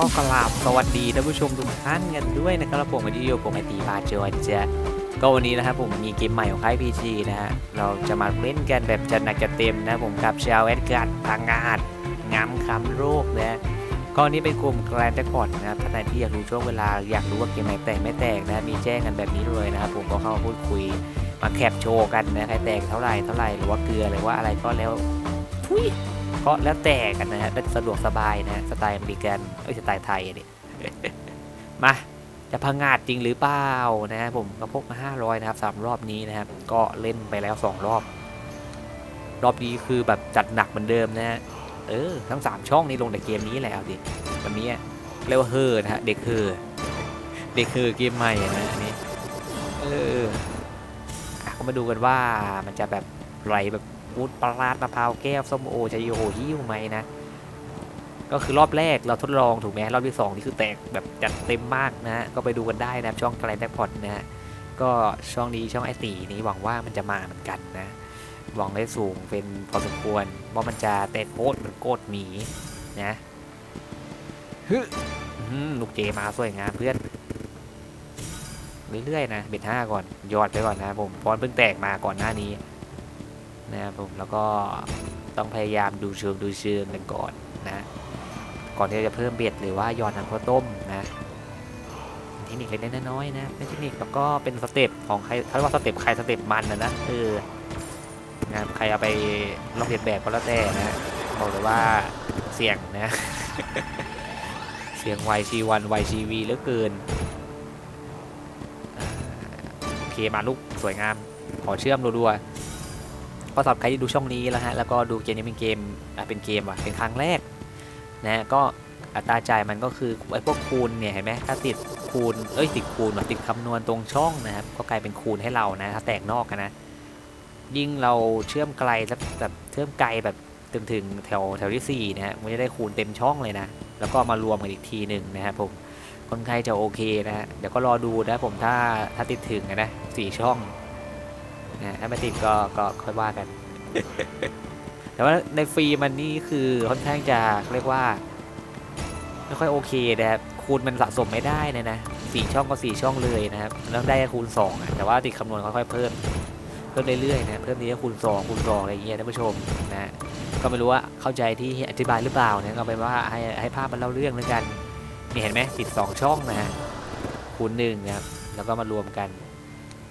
ก็กราบสวัสดีท่านผู้ชมทุกท่านกันด้วยนะครับผมวันนี้อยู่กับไอตีบาจอยจ้ะก็วันนี้นะครับผมมีเกมใหม่ของค่ายพีจีนะฮะเราจะมาเล่นกันแบบจัดหนักจัดเต็มนะผมกับชาวแอดการ์ดพังงาดงามคำโรคนะก็อันนี้เป็นกลุ่มแกรนด์แจ็คพอตนะครับท่านที่อยากรู้ช่วงเวลาอยากรู้ว่าเกมไหนแตกไม่แตกนะมีแจ้งกันแบบนี้เลยนะครับผมก็เข้ามาพูดคุยมาแคปโชว์กันนะใครแตกเท่าไหร่เท่าไหร่หรือว่าเกลือหรือว่าอะไรก็แล้วทุย ก็แล้วแต่กันนะฮะก็สะดวกสบายนะสไตล์อเมริกันเอ้ยสไตล์ไทยอะดิมาจะพังงาดจริงหรือเปล่านะฮะผมก็พกมา 500 นะครับสามรอบนี้นะครับ ก็เล่นไปแล้ว 2 รอบ รอบนี้คือแบบจัดหนักเหมือนเดิมนะฮะเออทั้ง 3 ช่องนี้ลงแต่เกมนี้แหละเอาดิวันนี้เรียกว่าเฮอนะฮะเด็กเฮอเด็กเฮอเกมใหม่นะอันนี้เอออะก็มาดูกันว่ามันจะแบบไรแบบ วุ้นปลาราดมะพร้าวแก้วส้มโอจะโยหิ้วไหมนะ ก็คือรอบแรกเราทดลองถูกไหมรอบที่ 2 นี่คือแตกแบบจัดเต็มมากนะฮะก็ไปดูกันได้นะช่องไกลแบ็คพอดนะฮะก็ช่องนี้ช่องไอตีนี้หวังว่ามันจะมาเหมือนกันนะหวังได้สูงเป็นพอสมควรว่ามันจะเตะโคตรเหมือนโกดหมีนะฮึอืมลูกเจมาสวยงามเพื่อนเรื่อยๆนะเบ็ดห้าก่อนยอดไปก่อนนะผมเพราะเพิ่งแตกมาก่อนหน้านี้ นะครับผมแล้วก็ต้องพยายามดูเชิงดูเชิงกันก่อนนะก่อนที่จะเพิ่มเบ็ดหรือว่าหยอดน้ำข้าวต้มนะเทคนิคเล็กๆน้อยๆนะเป็นเทคนิคแล้วก็เป็นสเต็ปของใครเขาเรียกว่าสเต็ปใครสเต็ปมันนะนะเออนะใครเอาไปลองเรียนแบบก็แล้วแต่นะบอกเลยว่าเสี่ยงนะเสี่ยงไวชีวันไวชีวีเหลือเกินโอเคมาลูกสวยงามขอเชื่อมรัวๆ ก็สำหรับใครที่ดูช่องนี้แล้วฮะแล้วก็ดูเกมนี้เป็นเกมเป็นเกมว่ะเป็นครั้งแรกนะก็อัตราจ่ายมันก็คือไอ้พวกคูณเนี่ยเห็นไหมถ้าติดคูณเอ้ยติดคูณติดคำนวณตรงช่องนะครับ ก็กลายเป็นคูณให้เรานะถ้าแตกนอกกันนะยิ่งเราเชื่อมไกลแบบเชื่อมไกลแบบถึงถึงแถวแถวที่สี่นะฮะมันจะได้คูณเต็มช่องเลยนะแล้วก็มารวมกันอีกทีหนึ่งนะครับผมคนไข้จะโอเคนะฮะเดี๋ยวก็รอดูนะผมถ้าถ้าติดถึงนะสี่ช่อง นะถ้าไม่ติดก็ก็ค่อยว่ากัน แต่ว่าในฟรีมันนี่คือค่อนข้างจะเรียกว่า ไม่ค่อยโอเคนะครับคูณมันสะสมไม่ได้นะนะสี่ช่องก็สี่ช่องเลยนะครับแล้วได้คูณสองอะแต่ว่าติดคำนวณค่อยๆเพิ่มเพิ่มเรื่อยๆนะเพิ่มนี้ก็คูณสองคูณสองอะไรอย่างเงี้ยท่านผู้ชมนะก็ไม่รู้ว่าเข้าใจที่อธิบายหรือเปล่านะก็เป็นว่าให้ให้ภาพมันเล่าเรื่องแล้วกันนี่เห็นไหมติดสองช่องนะฮะคูณหนึ่งนะครับแล้วก็มารวมกัน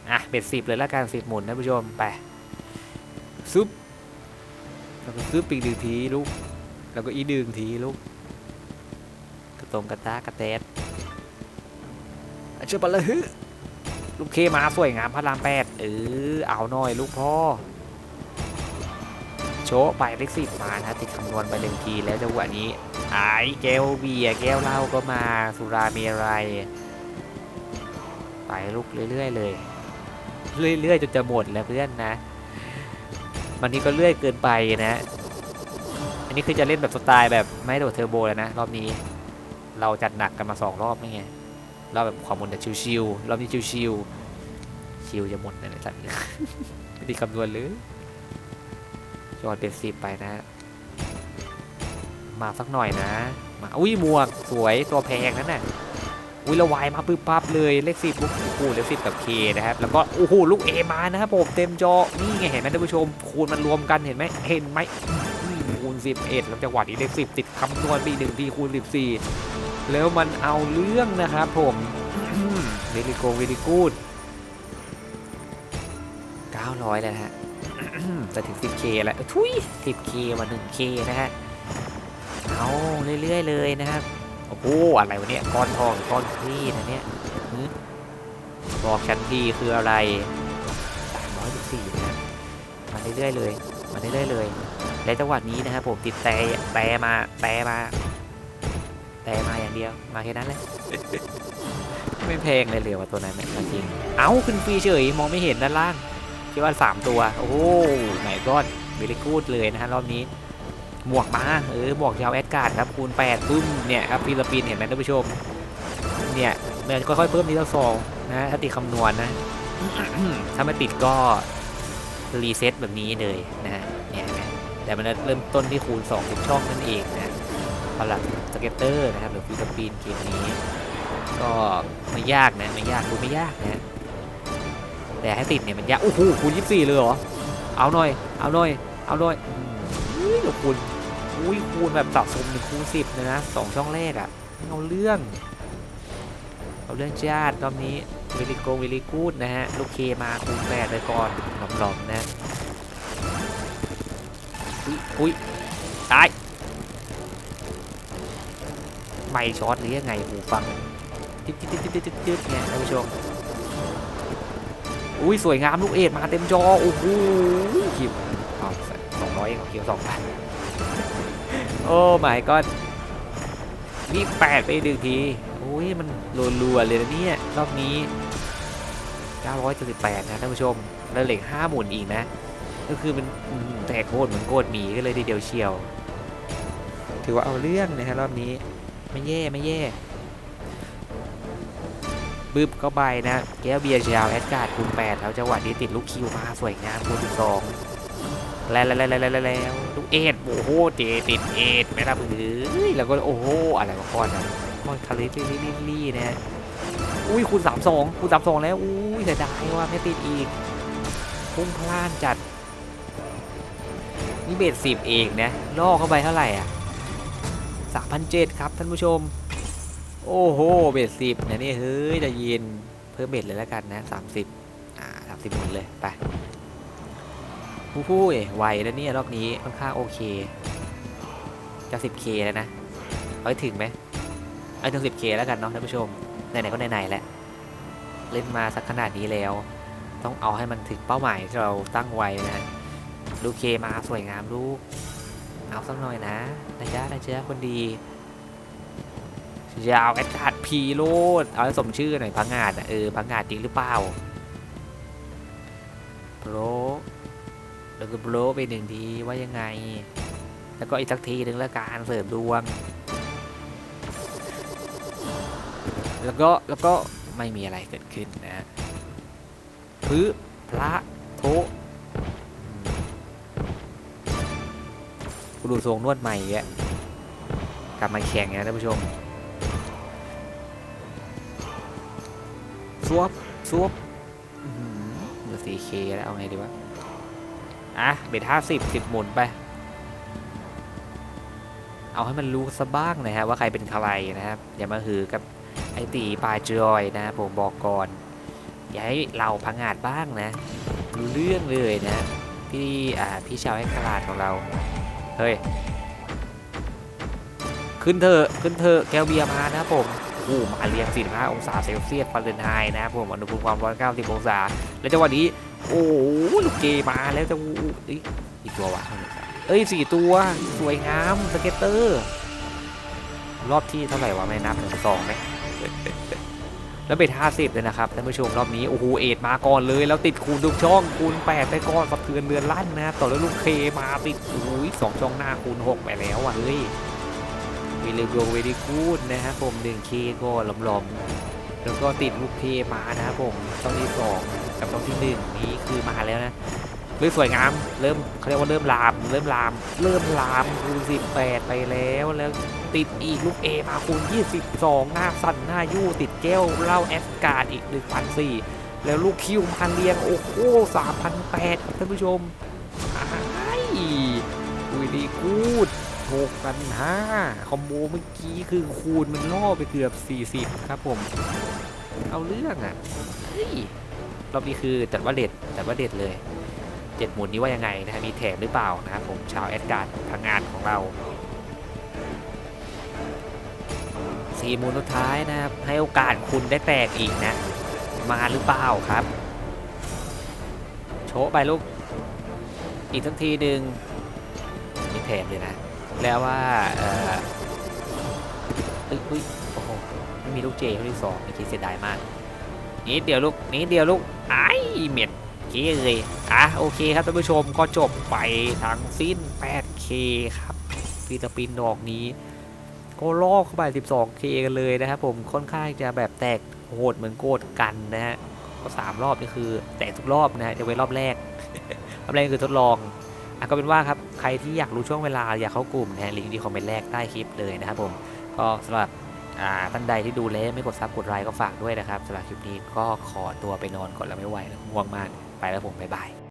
อะเป็นสิบเลยละกันสิบหมุนท่านผู้ชมไปซุปแล้วก็ซื้อปีกดึงทีลูกแล้วก็อีดึงทีลูกกระตรงกระตากระแตดเชื่อปะเลยฮึลูกเคมาสวยงามพระรามแปดเออเอาหน่อยลูกพ่อโชว์ไปเลขสิบมานะติดคำนวณไปหนึ่งทีแล้วจังหวะนี้ไอ้แก้วเบียร์แก้วเหล้าก็มาสุราเมรัยไปลูกเรื่อย ๆ เลย เรื่อยๆจนจะหมดแล้วเพื่อนนะบางทีก็เลื่อยเกินไปนะ อันนี้คือจะเล่นแบบสไตล์แบบไม่โดดเทอร์โบแล้วนะรอบนี้ เราจัดหนักกันมาสองรอบนี่ไงรอบแบบความมุนแต่ชิวๆรอบนี้ชิวๆชิวจะหมดเลยนะสัตว์ไม่ได้คำนวณเลยจอดเป็นสิบไปนะ มาสักหน่อยนะมาอุ้ยหมวกสวยตัวแพงนั่นน่ะ อุ้ยละวายมาปึ๊บปั๊บเลยเลขสิบลูกโอ้โหเลขสิบกับเคนะครับแล้วก็โอ้โหลูกเอมานะครับผมเต็มจอนี่ไงเห็นไหมท่านผู้ชมคูณมันรวมกันเห็นไหมเห็นไหมคูณสิบเอ็ดแล้วจังหวะนี้เลขสิบติดคำนวณไปอีกหนึ่งทีคูณสิบสี่แล้วมันเอาเรื่องนะครับผมเวลิโกเวลิกูดเก้าร้อยแล้วนะฮะจะถึง 10k แล้วทุย 10k มา 1k นะฮะเอาเรื่อยๆเลยนะครับ โอ้โหอะไรวะเนี่ยก้อนทองหรือก้อนครีนะเนี่ยหึบอกฉันทีคืออะไร314นะฮะมาเรื่อยๆเลยมาเรื่อยๆเลย และจังหวะนี้นะครับผมติดแต่แต่มาแต่มาแต่มาอย่างเดียวมาแค่นั้นแหละไม่แพงเลยเหลือว่าตัวนั้นเนี่ยจริง เอ้าขึ้นฟรีเฉยมองไม่เห็นด้านล่างคิดว่า3ตัว โอ้โหไหนก้อนเบลิกูดเลยนะฮะรอบนี้ หมวกมา เออหมวกยาวแอดการ์ดครับคูณ8ปุ้มเนี่ยครับฟิลิปปินส์เห็นไหมท่านผู้ชม เนี่ยมันค่อยๆเพิ่มทีละสองนะถ้าติดคำนวณนะ ถ้าไม่ติดก็รีเซ็ตแบบนี้เลยนะเนี่ยแต่มันเริ่มต้นที่คูณ2ทุกช่องนั่นเองนะพลังสเก็ตเตอร์นะครับหรือฟิลิปปินส์เกมนี้ ก็ไม่ยากนะไม่ยากดูไม่ยากนะแต่ให้ติดเนี่ยมันยากโอ้โหคูณ24เลยเหรอเอาหน่อย เอาหน่อย เอาหน่อยอืมอุ้ยเดี๋ยวคูณ อุ้ยคูณแบบสะสมถึงคูณ10เลยนะสองช่องแรกอะ่ะเอาเรื่องเอาเรื่องชาติรอบนี้วิลิโกวิลิกูดนะฮะ ลูกเคมาคูณแปดเลยก่อนหลอมๆนะอุ้ยอุ้ยตายไม่ช็อตหรือยังไงหูฟังจิ๊ดจิ๊ดจิ๊ดจิ๊ดจิ๊ดจิ๊ดเนี่ยท่านผู้ชมอุ้ยสวยงามลูกเอ็ดมาเต็มจอโอ้โหคิวสองร้อยเองคิวสองพัน โอ้ไม่ก็นี่แปดไปหนึ่งทีโอ้ยมันรัวๆเลยนะเนี่ยรอบนี้ 978 นะท่านผู้ชม แล้วเหล็ก5หมุนอีกนะ ก็คือมันแตกโคตรเหมือนโกดหมีก็เลยทีเดียวเชียว ถือว่าเอาเรื่องนะฮะรอบนี้ ไม่แย่ไม่แย่บึ้บเข้าไปนะ แก้วเบียร์ชาวแอดการ์ดคูณ8แล้วจังหวะนี้ติดลูกคิวมาสวยงามคูณ12แล้ว แล้วแล้วแล้วแล้วแล้วลูกเอ็ดโอ้โหเจติดเอ็ดไม่รับหรือแล้วก็โอ้โหอะไรมาก่อนนะก้อนคาริลี่ลี่ลี่นะอุ้ยคูณ32คูณ32แล้วอุ้ยเสียดายว่าไม่ติดอีกพุ่งพล่านจัดนี่เบสสิบเองนะล่อเข้าไปเท่าไหร่อะ3,007ครับท่านผู้ชม โอ้โหเบสสิบเนี่ยนี่เฮ้ยจะยินเพิ่มเบสเลยแล้วกันนะ30อ่า30หมุนเลยไป ผู้ผู้ยไวแล้วเนี่ยรอบนี้ค่อนข้างโอเคจะ 10k แล้วนะเอาให้ถึงไหมเอาถึง 10k แล้วกันเนาะท่านผู้ชมไหนๆก็ไหนๆแหละเล่นมาสักขนาดนี้แล้ว ต้องเอาให้มันถึงเป้าหมายที่เราตั้งไว้นะฮะลูกเคมาสวยงามลูกเอาสักหน่อยนะนะจ๊ะนะจ๊ะคนดียาวแอดการ์ดพีโรดเอาสมชื่อหน่อยพังงาดอะเออพังงาดจริงหรือเปล่าโปร แล้วก็โปรไปหนึ่งทีว่ายังไง แล้วก็อีกสักทีหนึ่งแล้วการเสริมดวง แล้วก็แล้วก็ไม่มีอะไรเกิดขึ้นนะพื้พระโทกูดูทรงนวดใหม่แกกลับมาแข่งนะท่านผู้ชมซวบซวบเหลือสีเคแล้วเอาไงดีวะ อะเบ็ดห้าสิบสิบหมุนไป เอาให้มันรู้ซะบ้างนะฮะว่าใครเป็นใครนะครับ อย่ามาหือกับไอตีปลายจอยนะผมบอกก่อน อย่าให้เราพังงาดบ้างนะรู้เรื่องเลยนะพี่อ่าพี่ชาวให้ขลาดของเรา เฮ้ย ขึ้นเถอะขึ้นเถอะแก้วเบียร์มานะผม โอ้มาเรียง 45 องศาเซลเซียสฟาเรนไฮต์นะครับผมอุณหภูมิความร้อน 90 องศา แล้วจังหวะนี้ โอ้ลูกเกมาแล้วจะอู้อีกตัววะเอ้ยสี่ตัว สวยงามสเก็ตเตอร์ รอบที่เท่าไหร่วะไม่นับหนึ่งสองไหมแล้วเบ็ดห้าสิบเลยนะครับท่านผู้ชมรอบนี้ โอ้โห เอ็ดมาก่อนเลย แล้วติดคูณทุกช่อง คูณแปดไปก่อนสะเทือนเดือนลั่นนะ ต่อแล้วลูกเคมาติดโอ้ยสองช่องหน้าคูณหกไปแล้วอะเฮ้ย วิลเลโกเวดีกูดนะครับผมหนึ่งเคก็หลอมๆ แล้วก็ติดลูกเคมานะครับผมช่องที่สองกับช่องที่หนึ่งนี้คือมาแล้วนะเริ่มสวยงามเริ่มเขาเรียกว่าเริ่มลาม เริ่มลาม เริ่มลามคูณสิบแปดไปแล้วแล้วติดอีกลูกเอมาคูณ 22 หน้าสั่นหน้ายู่ติดแก้วเล้าแอสการ์ดอีก1,400แล้วลูกคิวมาเรียง โอ้โห3,800ท่านผู้ชมอ้ายอุยดี กูด6,500คอมโบเมื่อกี้คือคูณมันล่อไปเกือบ 40 ครับผม เอาเรื่องอะเฮ้ยรอบนี้คือจัดว่าเด็ดจัดว่าเด็ดเลยเจ็ดหมุนนี้ว่ายังไงนะฮะมีแถมหรือเปล่านะครับผมชาวแอดการ์ดทางงานของเราสี่หมูลสุดท้ายนะครับ ให้โอกาสคุณได้แตกอีกนะ มาหรือเปล่าครับ โชว์ไปลูก อีกสักทีหนึ่งมีแถมเลยนะ แล้วว่าเออเอ้ยเอ้ยโอ้โหอืมีลูกเจเขาที่สองนี่คิดเสียดายมากนิดเดียวลูกนิดเดียวลูกไอ้เม็ดเคเลยอะโอเคครับท่านผู้ชมก็จบไปทั้งสิ้น 8K ครับฟิลิปินดอกนี้ก็ลอกเข้าไป 12K กันเลยนะครับผมค่อนข้างจะแบบแตกโหดเหมือนโกดกันนะฮะก็สามรอบนี่คือแตกทุกรอบนะฮะจะเว้นรอบแรกรอบแรกคือทดลอง ก็เป็นว่าครับใครที่อยากรู้ช่วงเวลาอยากเข้ากลุ่มนะลิงก์ที่คอมเมนต์แรกใต้คลิปเลยนะครับผมก็สำหรับท่านใดที่ดูแล้วไม่กดซับกดไลค์ก็ฝากด้วยนะครับสำหรับคลิปนี้ก็ขอตัวไปนอนก่อนแล้วไม่ไหวแล้วง่วงมากไปแล้วผมบ๊ายบาย